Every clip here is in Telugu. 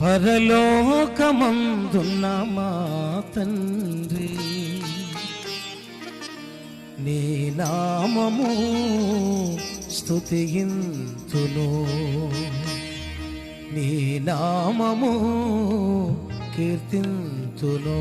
పరలోకమందున్న మా తండ్రి. నీ నామము స్థుతియింతును నీ నామము కీర్తింతును.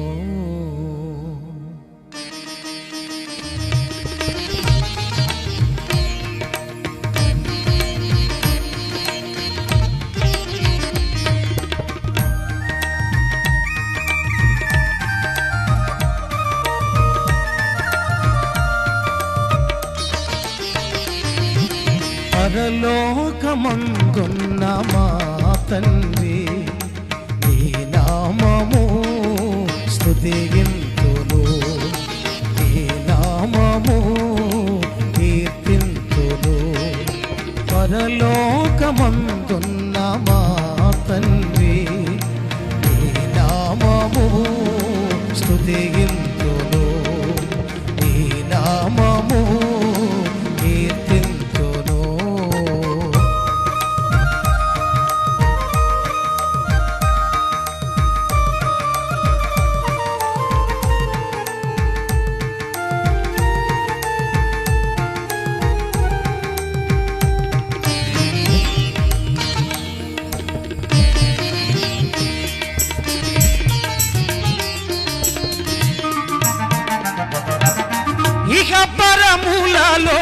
పరలోకమందున్న మా తండ్రి నీ నామము స్తుతియింతును నీ నామము కీర్తింతును. పరలోకమందున్న పరములలో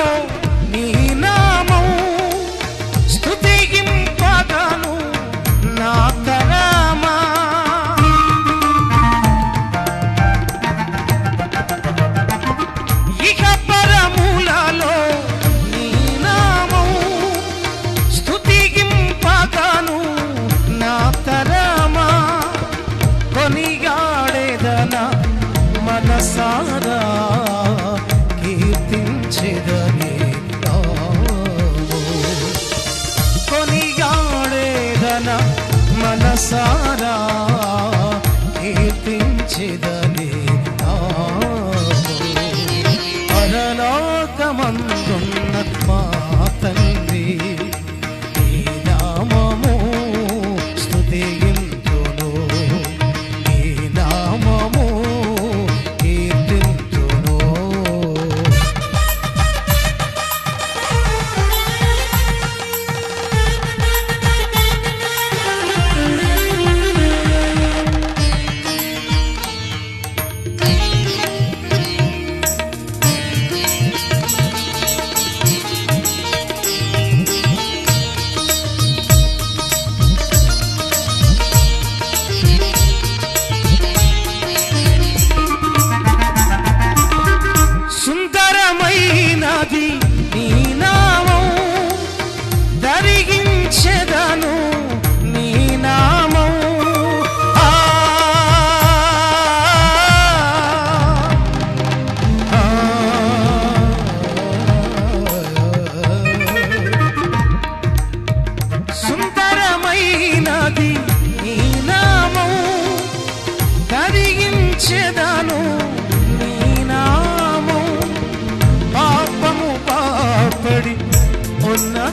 ಮಾಡಿದನೇ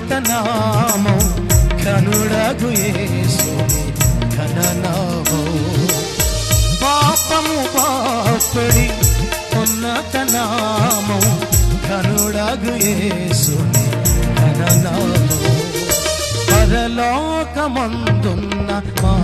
ఉన్నత నామం కనుడగు యేసుని ఘననామం. పాపము పాపడి ఉన్నత నామం కనుడగు యేసుని ఘననామం. పరలోకమందున్న మా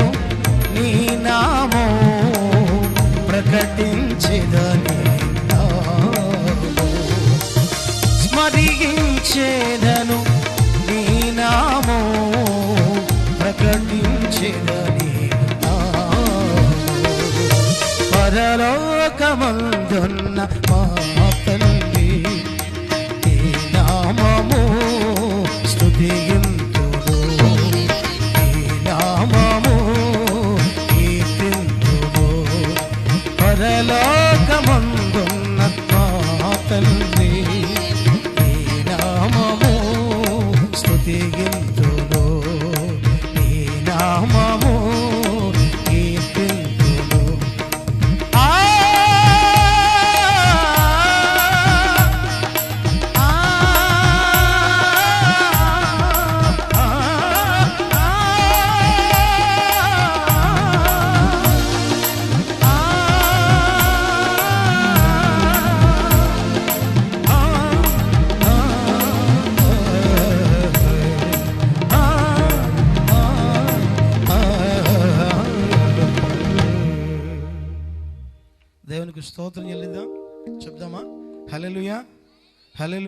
no స్తోత్రం చెల్లిద్దాం. చెప్దామా? హలెలుయా హలెలు